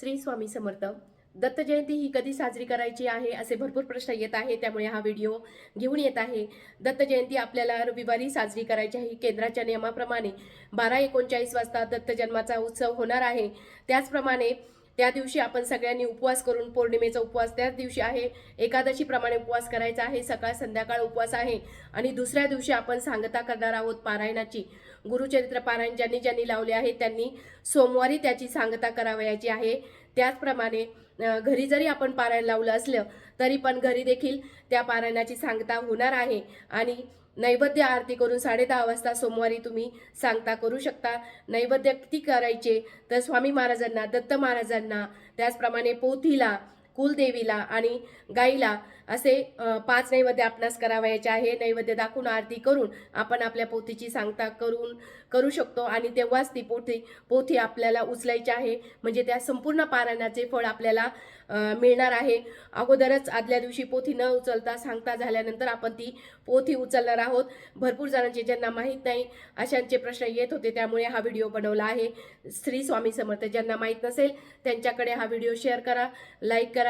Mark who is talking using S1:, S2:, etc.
S1: श्री स्वामी समर्थ. दत्त जयंती ही कधी साजरी करायची आहे असे भरपूर प्रश्न येत आहे त्यामुळे हा व्हिडिओ घेऊन येत आहे. दत्त जयंती आपल्याला रविवारी साजरी करायची आहे. केंद्राच्या नियमाप्रमाणे बारा एकोणचाळीस वाजता दत्त जन्माचा उत्सव होणार आहे. त्याचप्रमाणे त्या दिवशी आपण सगळ्यांनी उपवास करून पौर्णिमेचा उपवास त्याच दिवशी आहे. एकादशीप्रमाणे उपवास करायचा आहे. सकाळ संध्याकाळ उपवास आहे. आणि दुसऱ्या दिवशी आपण सांगता करणार आहोत पारायणाची. गुरुचरित्र पारायण ज्यांनी ज्यांनी लावले आहे त्यांनी सोमवारी त्याची सांगता करावयाची आहे. त्याचप्रमाणे घरी जरी आपण पारायण लावलं असलं तरी पण घरी देखील त्या पारायणाची सांगता होणार आहे. आणि नैवेद्य आरती करून साडे दहा वाजता सोमवारी तुम्ही सांगता करू शकता. नैवेद्य किती करायचे? तर स्वामी महाराजांना दत्त महाराजांना त्याचप्रमाणे पोथीला कुलदेवीला आणि गाईला असे पाच नैवेद्य आपणास करावयाचे आहे. नैवेद्य दाखवून आरती करून आपण आपल्या पोथीची सांगता करून करू शकतो आणि तेव्हाच ती पोथी पोथी आपल्याला उचलायची आहे. म्हणजे त्या संपूर्ण पारायणाचे फळ आपल्याला मिळणार आहे. अगोदरच आदल्या दिवशी पोथी न उचलता सांगता झाल्यानंतर आपण ती पोथी उचलणार आहोत. भरपूर जणांचे ज्यांना माहीत नाही अशांचे प्रश्न येत होते त्यामुळे हा व्हिडिओ बनवला आहे. श्री स्वामी समर्थ ज्यांना माहीत नसेल त्यांच्याकडे हा व्हिडिओ शेअर करा लाईक करा